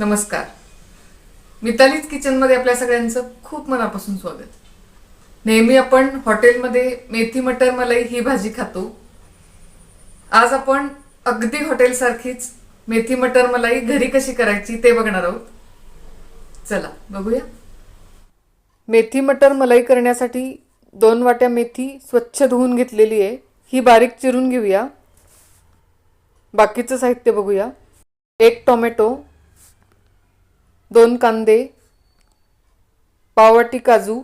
नमस्कार. मितालीज किचनमध्ये आपल्या सगळ्यांचं खूप मनापासून स्वागत. नेहमी आपण हॉटेलमध्ये मेथी मटर मलाई ही भाजी खातो. आज आपण अगदी हॉटेलसारखीच मेथी मटर मलाई घरी कशी करायची ते बघणार आहोत. चला बघूया. मेथी मटर मलाई करण्यासाठी दोन वाट्या मेथी स्वच्छ धुवून घेतलेली आहे. ही बारीक चिरून घेऊया. बाकीचं साहित्य बघूया. एक टोमॅटो दोन कांदे पाववाटी काजू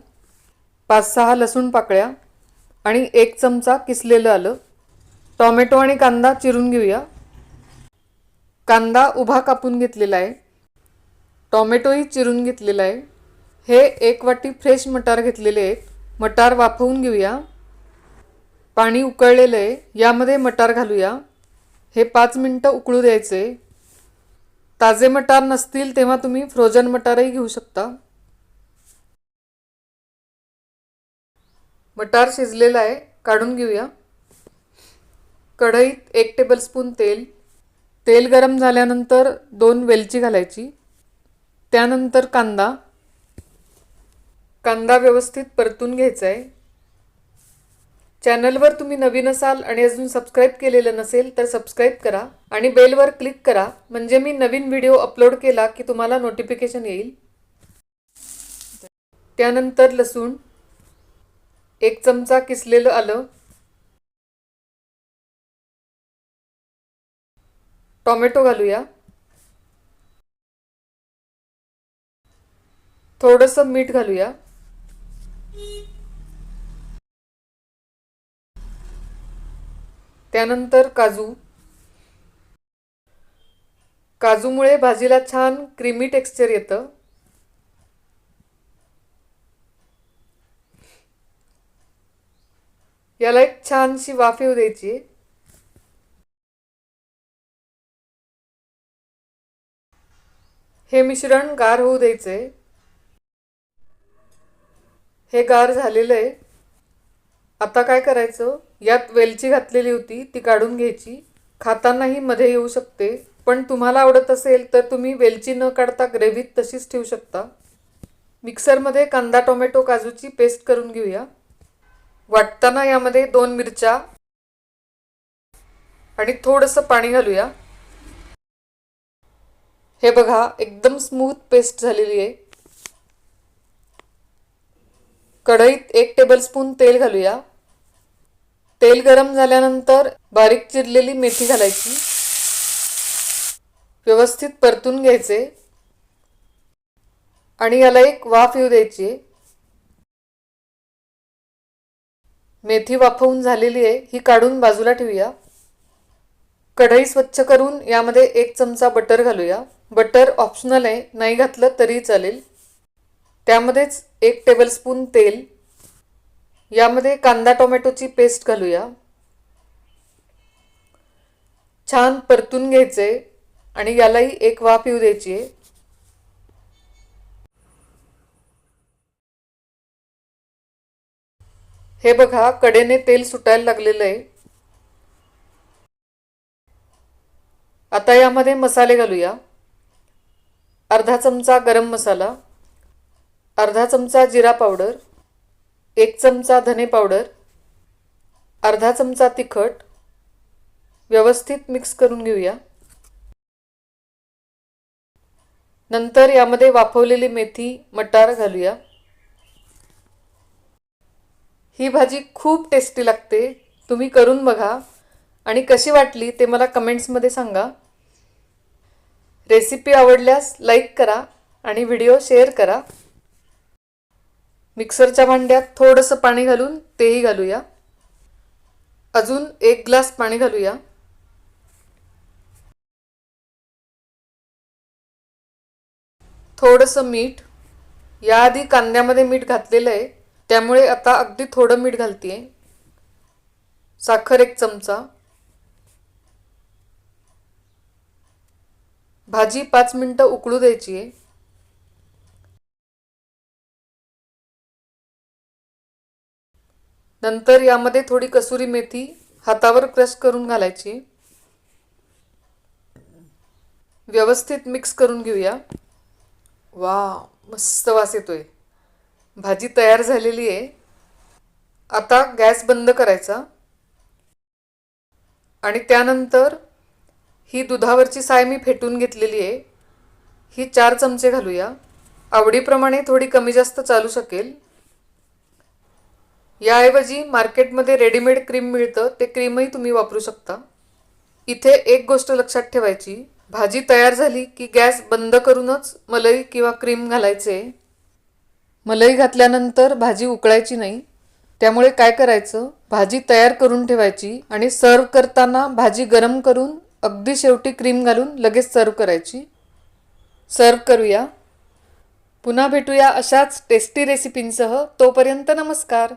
पाच सहा लसूण पाकळ्या आणि एक चमचा किसलेलं आलं. टोमॅटो आणि कांदा चिरून घेऊया. कांदा उभा कापून घेतलेला आहे. टोमॅटोही चिरून घेतलेला आहे. हे एक वाटी फ्रेश मटार घेतलेले आहेत. मटार वाफवून घेऊया. पाणी उकळलेलं आहे. यामध्ये मटार घालूया. हे पाच मिनटं उकळू द्यायचे. ताजे मटार नसतील तेव्हा तुम्ही फ्रोजन मटारही घेऊ शकता. मटार शिजलेला आहे काढून घेऊया. कढईत एक टेबलस्पून तेल. तेल गरम झाल्यानंतर दोन वेलची घालायची. त्यानंतर कांदा. कांदा व्यवस्थित परतून घ्यायचा आहे. चॅनलवर तुम्ही नवीन असाल आणि अजून सबस्क्राईब केलेलं नसेल तर सबस्क्राईब करा आणि बेलवर क्लिक करा. म्हणजे मी नवीन व्हिडिओ अपलोड केला की तुम्हाला नोटिफिकेशन येईल. त्यानंतर लसूण एक चमचा किसलेलं आलं. टोमॅटो घालूया. थोडंसं मीठ घालूया. त्यानंतर काजू. काजूमुळे भाजीला छान क्रीमी टेक्स्चर येतं. याला एक छानशी वाफ येऊ द्यायची. हे मिश्रण गार होऊ द्यायचे हे गार झालेलं आहे आता काय करायचं? यात वेलची घातलेली होती ती काढून घ्यायची. खातानाही मध्ये येऊ शकते पण तुम्हाला आवडत असेल तर तुम्ही वेलची न काढता ग्रेव्हीत तशीच ठेवू शकता. मिक्सरमध्ये कांदा टोमॅटो काजूची पेस्ट करून घेऊया. वाटताना यामध्ये दोन मिरच्या आणि थोडंसं पाणी घालूया. हे बघा एकदम स्मूथ पेस्ट झालेली आहे. कढईत एक टेबलस्पून तेल घालूया. तेल गरम झाल्यानंतर बारीक चिरलेली मेथी घालायची. व्यवस्थित परतून घ्यायचे. आणि याला एक वाफ येऊ द्यायची. मेथी वाफवून झालेली आहे ही काढून बाजूला ठेवूया. कढई स्वच्छ करून यामध्ये एक चमचा बटर घालूया. बटर ऑप्शनल आहे नाही घातलं तरी चालेल. त्यामध्येच एक टेबलस्पून तेल यामध्ये कांदा टोमॅटोची पेस्ट घालूया. छान परतून घ्यायचे आणि यालाही एक वाफ येऊ द्यायची आहे. हे बघा कडेने तेल सुटायला लागलेलं आहे. आता यामध्ये मसाले घालूया. अर्धा चमचा गरम मसाला अर्धा चमचा जिरा पावडर एक चमचा धने पावडर अर्धा चमचा तिखट व्यवस्थित मिक्स करून घेऊया. नंतर यामध्ये वाफवलेली मेथी मटार घालूया. ही भाजी खूप टेस्टी लागते तुम्ही करून बघा. आणि कशी वाटली ते मला कमेंट्समध्ये सांगा. रेसिपी आवडल्यास लाईक करा आणि व्हिडिओ शेअर करा. मिक्सरच्या भांड्यात थोडंसं पाणी घालून तेही घालूया. अजून एक ग्लास पाणी घालूया. थोडंसं मीठ. याआधी कांद्यामध्ये मीठ घातलेलं आहे. त्यामुळे आता अगदी थोडं मीठ घालते साखर एक चमचा. भाजी पाच मिनटं उकळू द्यायची आहे नंतर यामध्ये थोडी कसुरी मेथी हातावर क्रश करून घालायची. व्यवस्थित मिक्स करून घेऊया. वा मस्त वास येतोय. भाजी तयार झालेली आहे. आता गॅस बंद करायचा. आणि त्यानंतर ही दुधावरची साय मी फेटून घेतलेली आहे. ही चार चमचे घालूया. आवडीप्रमाणे थोडी कमी जास्त चालू शकेल. याऐवजी मार्केटमध्ये रेडीमेड क्रीम मिळतं ते क्रीमही तुम्ही वापरू शकता. इथे एक गोष्ट लक्षात ठेवायची. भाजी तयार झाली की गॅस बंद करूनच मलई किंवा क्रीम घालायचे. मलई घातल्यानंतर भाजी उकळायची नाही. त्यामुळे काय करायचं? भाजी तयार करून ठेवायची आणि सर्व करताना भाजी गरम करून अगदी शेवटी क्रीम घालून लगेच सर्व करायची. सर्व करूया. पुन्हा भेटूया अशाच टेस्टी रेसिपींसह. तोपर्यंत नमस्कार.